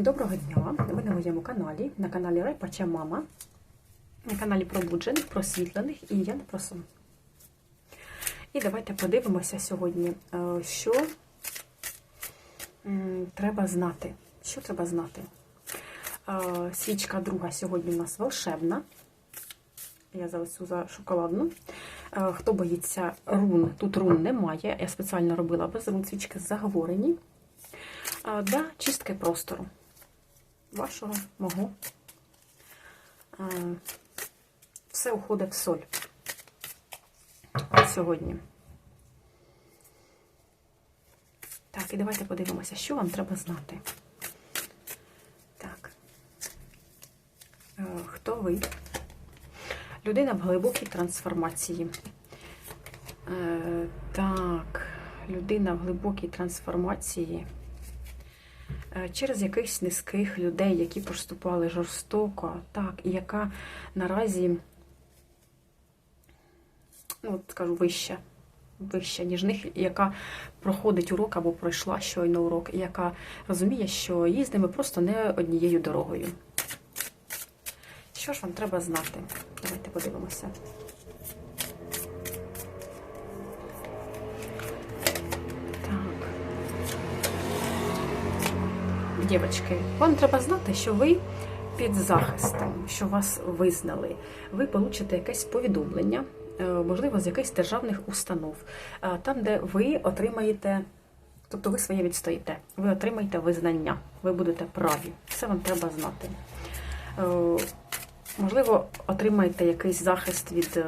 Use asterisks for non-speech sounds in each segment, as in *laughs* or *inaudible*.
Доброго дня! Ви на моєму каналі, на каналі Райпача Мама, на каналі пробуджених, просвітлених і я не про сон. І давайте подивимося сьогодні, е, що треба знати. Що треба знати? Е, Свічка друга сьогодні у нас волшебна. Я за цю за шоколадну. Е, Хто боїться рун, тут рун немає. Я спеціально робила без рун свічки заговорені. Для чистки простору вашого, мого. Е, Все уходить в соль сьогодні. Так, і давайте подивимося, що вам треба знати. Так. Е, Хто ви? Людина в глибокій трансформації. Е, Так, людина в глибокій трансформації. Е, Через якихось низьких людей, які поступали жорстоко, так, і яка наразі, ну, скажу, вища, вища, ніж них, яка проходить урок або пройшла щойно урок, і яка розуміє, що ними просто не однією дорогою. Що ж вам треба знати? Давайте подивимося. Дівчатки, вам треба знати, що ви під захистом, що вас визнали. Ви получите якесь повідомлення, е, можливо, з якихось державних установ, е, там, де ви отримаєте, тобто ви своє відстоїте, ви отримаєте визнання, ви будете праві. Це вам треба знати. Е, Можливо, отримаєте якийсь захист від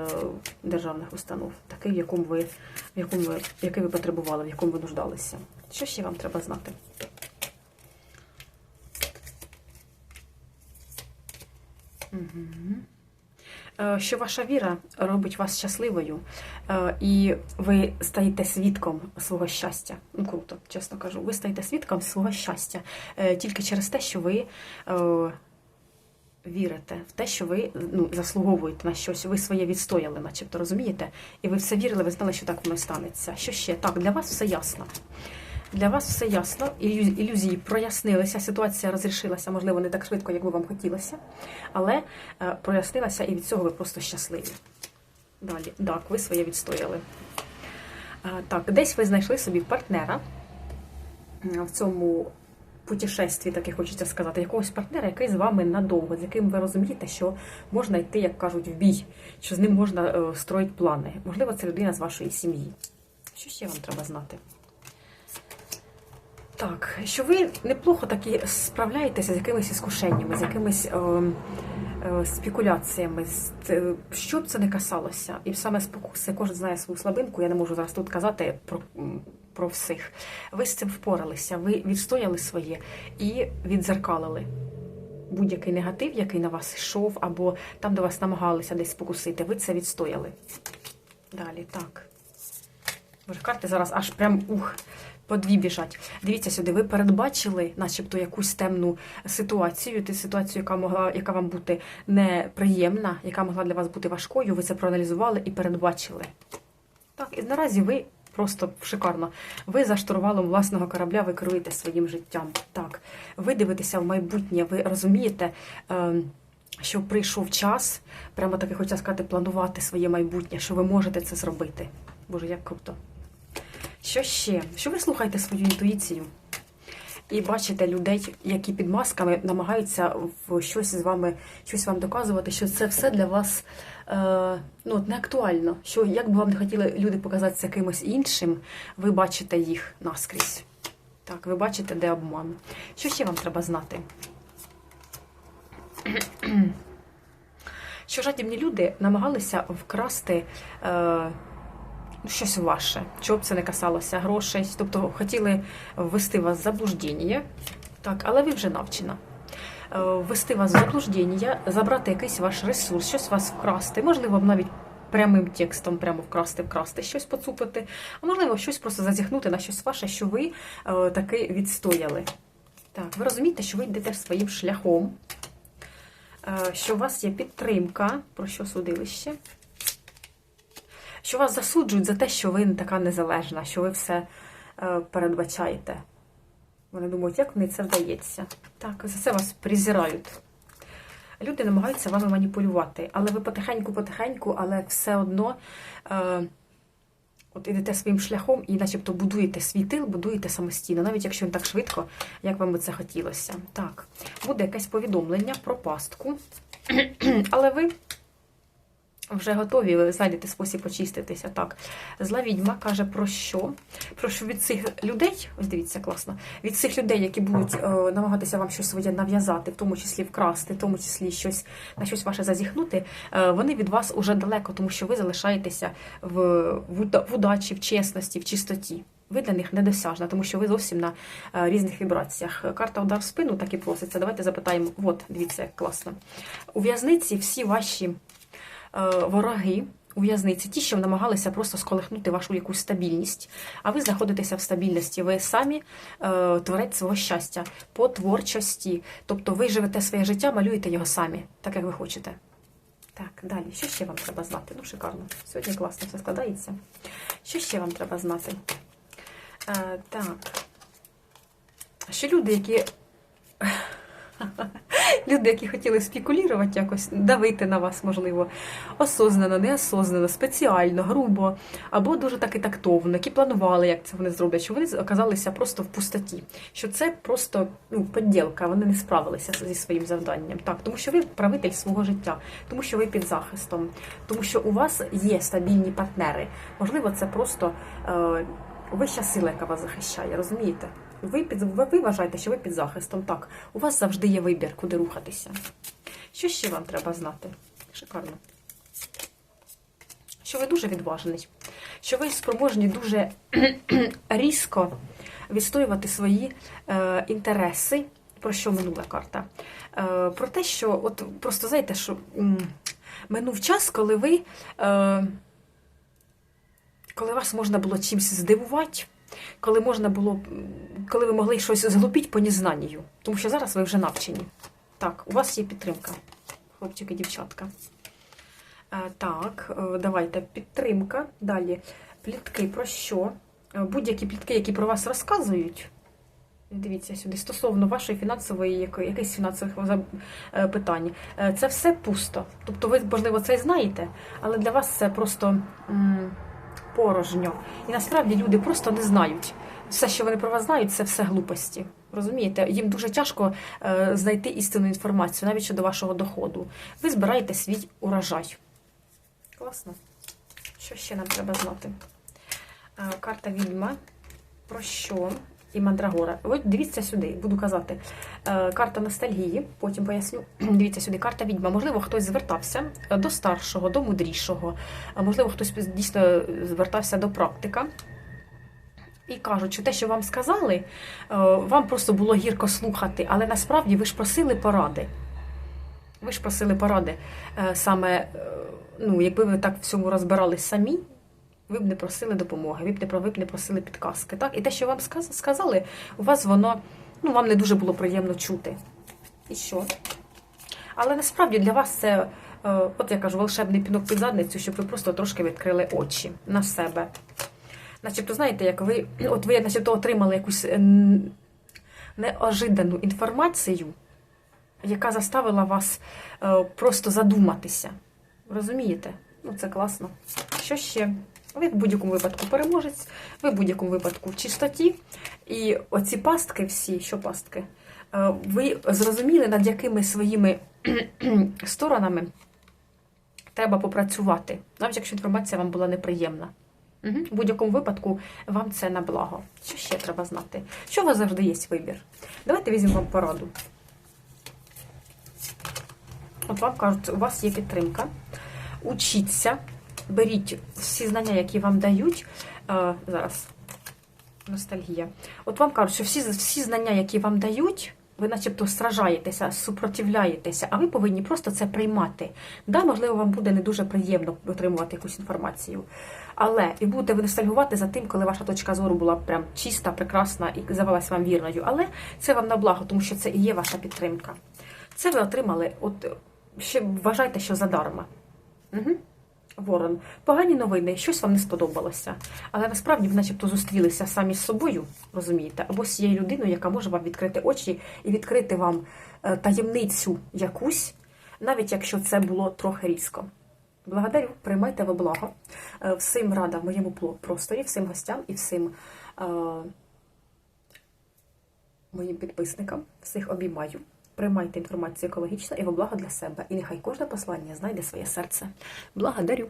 державних установ, такий, в ви, в якому ви, який ви потребували, в якому ви нуждалися. Що ще вам треба знати? Угу. Що ваша віра робить вас щасливою, е, і ви стаєте свідком свого щастя. Ну, круто, чесно кажу, ви стаєте свідком свого щастя е, тільки через те, що ви е, вірите в те, що ви ну, заслуговуєте на щось, ви своє відстояли, начебто, розумієте? І ви все вірили, ви знали, що так воно станеться. Що ще? Так, для вас все ясно. Для вас все ясно, ілюзії прояснилися, ситуація розрішилася, можливо, не так швидко, як би вам хотілося, але е, прояснилася, і від цього ви просто щасливі. Далі, так, ви своє відстояли. Е, Так, десь ви знайшли собі партнера е, в цьому путешестві, так і хочеться сказати, якогось партнера, який з вами надовго, з яким ви розумієте, що можна йти, як кажуть, в бій, що з ним можна строїти плани. Можливо, це людина з вашої сім'ї. Що ще вам треба знати? Так, що ви неплохо таки справляєтеся з якимись іскушеннями, з якимись е, е, спекуляціями, з, е, що б це не касалося. І саме спокуси, кожен знає свою слабинку, я не можу зараз тут казати про, про всіх. Ви з цим впоралися, ви відстояли своє і відзеркалили будь-який негатив, який на вас йшов, або там, де вас намагалися десь спокусити, ви це відстояли. Далі, так. Карти зараз аж прям ух, по дві біжать. Дивіться сюди, ви передбачили, начебто, якусь темну ситуацію, ту ситуацію, яка могла, яка вам бути неприємна, яка могла для вас бути важкою. Ви це проаналізували і передбачили. Так, і наразі ви просто шикарно. Ви за штурвалом власного корабля ви керуєте своїм життям. Так, ви дивитеся в майбутнє, ви розумієте. Е, що прийшов час, прямо таки хочеться сказати, планувати своє майбутнє, що ви можете це зробити. Боже, як круто. Що ще? Що ви слухаєте свою інтуїцію? І бачите людей, які під масками намагаються в щось з вами, щось вам доказувати, що це все для вас е, ну, не актуально. Що як би вам не хотіли люди показатися кимось іншим, ви бачите їх наскрізь. Так, ви бачите, де обман. Що ще вам треба знати? Що жадібні люди намагалися вкрасти. Е, щось ваше, чого б це не касалося грошей, тобто хотіли ввести вас в заблуждення, так, але ви вже навчена. Е, Ввести вас в заблуждення, забрати якийсь ваш ресурс, щось вас вкрасти, можливо, навіть прямим текстом прямо вкрасти, вкрасти, щось поцупити, а можливо, щось просто зазіхнути на щось ваше, що ви е, таки відстояли. Так, ви розумієте, що ви йдете своїм шляхом, е, що у вас є підтримка, про що судилище що вас засуджують за те, що ви не така незалежна, що ви все е, передбачаєте. Вони думають, як мені це вдається. Так, за це вас презирають. Люди намагаються вами маніпулювати, але ви потихеньку-потихеньку, але все одно е, от ідете своїм шляхом і начебто будуєте свій тил, будуєте самостійно, навіть якщо не так швидко, як вам би це хотілося. Так, буде якесь повідомлення про пастку, *clears throat* але ви вже готові, ви знайдете спосіб очиститися. Так, зла відьма каже про що? Про що від цих людей, ось дивіться, класно, від цих людей, які будуть е, намагатися вам щось своє нав'язати, в тому числі вкрасти, в тому числі щось на щось ваше зазіхнути, е, вони від вас уже далеко, тому що ви залишаєтеся в, в, в удачі, в чесності, в чистоті. Ви для них недосяжна, тому що ви зовсім на е, різних вібраціях. Карта удар в спину так і проситься. Давайте запитаємо. От, дивіться, як класно. У в'язниці всі ваші вороги у в'язниці, ті, що намагалися просто сколихнути вашу якусь стабільність, а ви знаходитеся в стабільності. Ви самі е, творець свого щастя по творчості. Тобто ви живете своє життя, малюєте його самі, так як ви хочете. Так, далі. Що ще вам треба знати? Ну, шикарно. Сьогодні класно все складається. Що ще вам треба знати? Е, так. Що люди, які. *laughs* Люди, які хотіли спекулювати якось, давити на вас, можливо, осознано, неосознано, спеціально, грубо, або дуже таки тактовно, які планували, як це вони зроблять, що вони оказалися просто в пустоті. Що це просто ну, поділка, вони не справилися зі своїм завданням. Так, тому що ви правитель свого життя, тому що ви під захистом, тому що у вас є стабільні партнери. Можливо, це просто е, вища сила, яка вас захищає, розумієте? Ви, під, ви, вважаєте, що ви під захистом. Так, у вас завжди є вибір, куди рухатися. Що ще вам треба знати? Шикарно. Що ви дуже відважний, що ви спроможні дуже *clears throat* різко відстоювати свої е, інтереси. Про що минула карта? Е, про те, що от просто знаєте, що м, минув час, коли ви. Е, коли вас можна було чимось здивувати, коли можна було, коли ви могли щось зглупити по незнанню. Тому що зараз ви вже навчені. Так, у вас є підтримка, хлопчики, дівчатка. Е, Так, е, давайте підтримка. Далі. Плітки про що? Е, Будь-які плітки, які про вас розказують. Дивіться сюди, стосовно вашої фінансової, якихось фінансових питань. Це все пусто. Тобто ви, можливо, це і знаєте, але для вас це просто порожньо. І насправді люди просто не знають. Все, що вони про вас знають, це все глупості. Розумієте? Їм дуже тяжко е, знайти істинну інформацію, навіть щодо вашого доходу. Ви збираєте свій урожай. Класно. Що ще нам треба знати? Е, Карта відьма. Про що? І мандрагора. От дивіться сюди, буду казати. Е, Карта ностальгії, потім поясню. *clears throat* Дивіться сюди, карта відьма. Можливо, хтось звертався е, до старшого, до мудрішого, можливо, хтось дійсно звертався до практика. І кажуть, що те, що вам сказали, е, вам просто було гірко слухати, але насправді ви ж просили поради. Ви ж просили поради е, саме, е, ну, якби ви так в цьому розбирались самі, ви б не просили допомоги, ви б не, про- не просили підказки. Так? І те, що вам сказали, у вас воно ну, вам не дуже було приємно чути. І що? Але насправді для вас це, е, от я кажу, волшебний пінок під задницю, щоб ви просто трошки відкрили очі на себе. Начебто, знаєте, як ви, *clears throat* от ви начебто отримали якусь неожидану інформацію, яка заставила вас е, просто задуматися. Розумієте? Ну, це класно. Що ще? Ви в будь-якому випадку переможець, ви в будь-якому випадку в чистоті. І оці пастки всі, що пастки, е, ви зрозуміли, над якими своїми сторонами треба попрацювати, навіть якщо інформація вам була неприємна. Угу. В будь-якому випадку вам це на благо. Що ще треба знати? Що у вас завжди є вибір? Давайте візьмемо вам пораду. От вам кажуть, у вас є підтримка. Учіться, беріть всі знання, які вам дають. Е, зараз ностальгія. От вам кажуть, що всі, всі знання, які вам дають, ви начебто стражаєтеся, супротивляєтеся, а ви повинні просто це приймати. Да, можливо, вам буде не дуже приємно отримувати якусь інформацію. Але і будете ви ностальгувати за тим, коли ваша точка зору була прям чиста, прекрасна і здавалась вам вірною. Але це вам на благо, тому що це і є ваша підтримка. Це ви отримали, от ще вважайте, що задарма. Угу. Ворон, погані новини, щось вам не сподобалося. Але насправді ви начебто зустрілися самі з собою, розумієте, або з цією людиною, яка може вам відкрити очі і відкрити вам е, таємницю якусь, навіть якщо це було трохи різко. Благодарю, приймайте во благо. Е, Всім рада в моєму просторі, всім гостям і всім е, моїм підписникам. Всіх обіймаю. Приймайте інформацію екологічно і во благо для себе. І нехай кожне послання знайде своє серце. Благодарю.